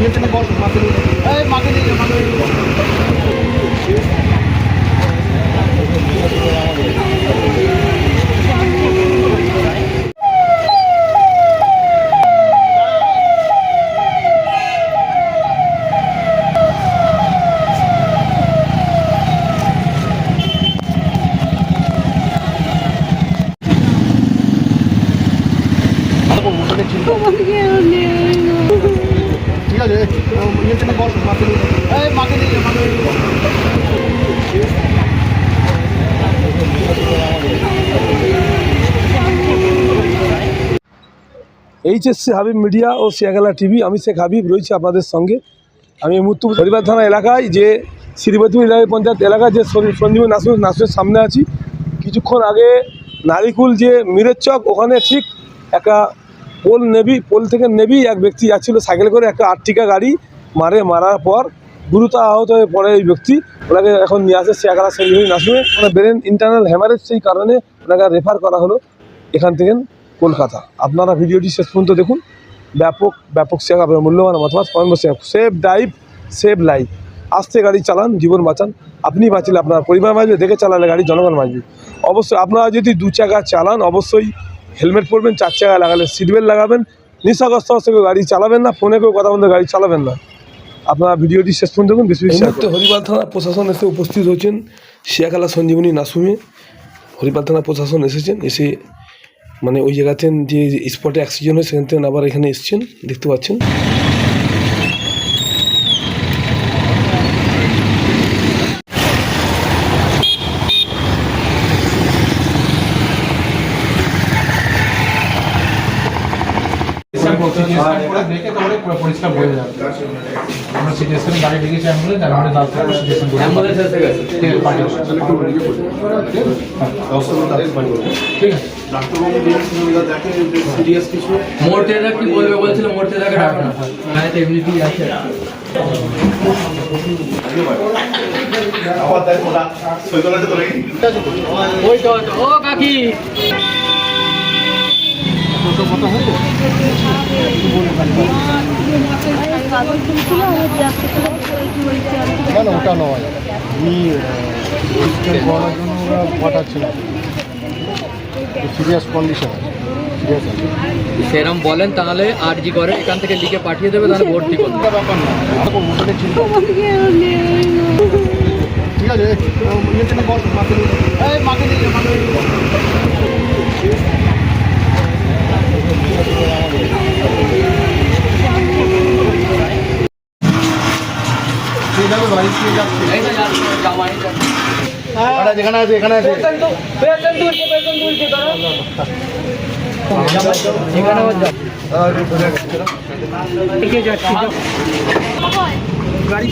আছে ইয়ে থেকে বল মাকে নিয়ে এই মাকে নিয়ে। যা, মাকে নিয়ে যা। এইচএসসি হাবিব মিডিয়া ও শিয়াগালা টিভি আমি শেখ হাবিব রয়েছি আপনাদের সঙ্গে। আমি এই হরিবার থানা এলাকায় যে ইলাহি পঞ্চায়েত এলাকায় যে সঞ্জীবী নাসুর নাসুরের সামনে আছি। কিছুক্ষণ আগে নারিকুল যে মিরের চক ওখানে ঠিক একটা পোল নেবি পোল থেকে নেবি এক ব্যক্তি যাচ্ছিল, সাইকেল করে একটা আর্টিকা গাড়ি মারে, মারার পর গুরুতর আহত হয়ে পড়ে এই ব্যক্তি। ওনাকে এখন নিয়ে আসে শিয়াগালা সঞ্জীবী নাসুরে ওনার ব্রেন ইন্টারনাল হ্যামারেজ সেই কারণে ওনাকে রেফার করা হলো এখান থেকে কলকাতা। আপনারা ভিডিওটি শেষ পর্যন্ত দেখুন। ব্যাপক ব্যাপক শেখা মূল্যবান মতামত কমেন্ট বসে সেভ ড্রাইভ সেভ লাইফ আস্তে গাড়ি চালান, জীবন বাঁচান। আপনি বাঁচলে আপনার পরিবার বাঁচবে, দেখে চালালে গাড়ি জনগণ বাঁচবে। অবশ্যই আপনারা যদি দু চাকা চালান, অবশ্যই হেলমেট পরবেন চার চাকা লাগালে সিটবেল্ট লাগাবেন নিঃশ্বাগ্রস্ত অবস্থায় কেউ গাড়ি চালাবেন না ফোনে কেউ কথা বলতে গাড়ি চালাবেন না। আপনারা ভিডিওটি শেষ পর্যন্ত দেখুন বেশি বেশি হরিপাল থানা প্রশাসন এসে উপস্থিত হয়েছেন। শিয়াখালা সঞ্জীবনী নাসুমে হরিপাল থানা প্রশাসন এসেছেন এসে মানে ওই জায়গাতে যে স্পটে অ্যাক্সিডেন্ট হয় সেখান থেকে আবার এখানে এসছেন দেখতে পাচ্ছেন। দেখে তারপরে পুরো পরিষ্কার হয়ে যাবে। আমরা সিটি স্ক্যানে গাড়ি ডেকেছি অ্যাম্বুলেন্স আর আমাদের দাঁত সিটি স্ক্যান অ্যাম্বুলেন্স এসে গেছে। ঠিক আছে পাঠিয়ে ঠিক আছে। মোর্তেদা কি বলবে? বলছিল মোর্তেদাকে ডাকো না। গায়ে তো এমনিতেই আছে। ওই তো ওই না না ওটা নয় আমি করার জন্য ওরা সিরিয়াস কন্ডিশন সিরিয়াস আছে সেরম বলেন তাহলে আরজি করে এখান থেকে লিখে পাঠিয়ে দেবে তাহলে ভর্তি করবে ব্যাপার না ওটাকে ঠিক আছে ইয়ে থেকে বল মাকে নিয়ে মাকে নিয়ে যা, মাকে নিয়ে যা। ঠিক আছে, বাড়ি থেকে যাচ্ছি। যেখানে আছে। এখানে আছে। এখানে গাড়ি